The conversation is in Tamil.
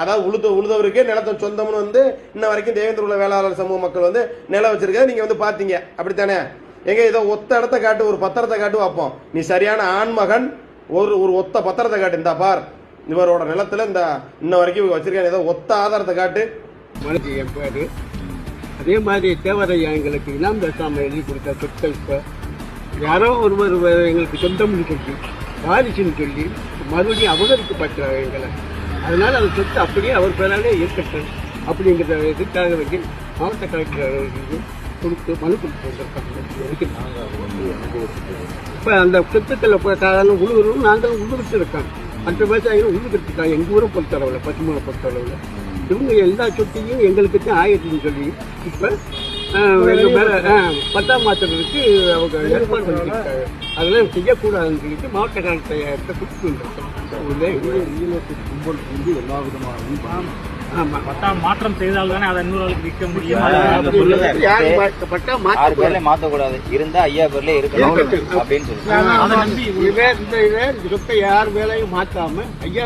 அதாவது உழுத உழுதவருக்கே நிலத்தை சொந்தம்னு வந்து இன்ன வரைக்கும் தேவேந்திர உள்ள வேளாளர் சமூக மக்கள் வந்து நிலம் வச்சிருக்கா நீங்க வந்து பாத்தீங்க. அப்படித்தானே? எங்க ஏதோ ஒத்த இடத்த காட்டு ஒரு பத்திரத்தை காட்டு வைப்போம் நீ சரியான ஆண்மகன் ஒரு ஒரு ஒத்த பத்திரத்தை காட்டு இந்த பார். இவரோட நிலத்துல இந்த இன்ன வரைக்கும் இவங்க வச்சிருக்காங்க. ஏதோ ஒத்த ஆதாரத்தை காட்டு. என் பேரு. அதே மாதிரி தேவரையா எங்களுக்கு இனாம் பேசாம எழுதி கொடுத்த சொற்கள் இப்போ யாரோ ஒருவர் எங்களுக்கு சொந்தம்னு சொல்லி வாரிசுன்னு சொல்லி மறுபடியும் அபகரிக்கப்பட்டாங்க எங்களை. அதனால அந்த சொத்து அப்படியே அவர் பேராலே இருக்கட்டும் அப்படிங்கிற இதுக்காக வேண்டி மாவட்ட கலெக்டர் அவர்களுக்கு கொடுத்து மனு கொடுத்து வந்திருக்காங்க இப்போ அந்த சொத்துக்களை போய் சாதாரண உழுவுறோம் நாங்களும் உழுவிட்டு இருக்கோம் மற்ற விவசாயிகளும் உழுவிட்டு இருக்காங்க. எங்கள் ஊரை பொறுத்தளவில் பசுமலை பொறுத்தளவில். இவங்க எல்லா சொத்தையும் எங்களுக்கு தான் ஆயிரத்துன்னு சொல்லி இப்ப ஆஹ், எங்க மேல பத்தாம் மாத்திரத்துக்கு அவங்க ஏற்பாடு பண்ணிருக்காங்க அதெல்லாம் செய்யக்கூடாதுன்னு சொல்லிட்டு மாவட்ட கலெக்டர் கொடுத்துருக்கோம் கும்பல் வந்து எல்லா விதமான ஆமா பட்டா மாற்றம் செய்தால் தானே அதை இன்னொரு ஆளுக்கு விற்க முடியும் பட்டா ஆறு மாத்த பேர்ல மாத்தக்கூடாது இருந்தா ஐயா பேர்ல இருக்கணும். அப்படின்னு சொல்லி இந்த இதை யார் வேலையும் மாத்தாம ஐயா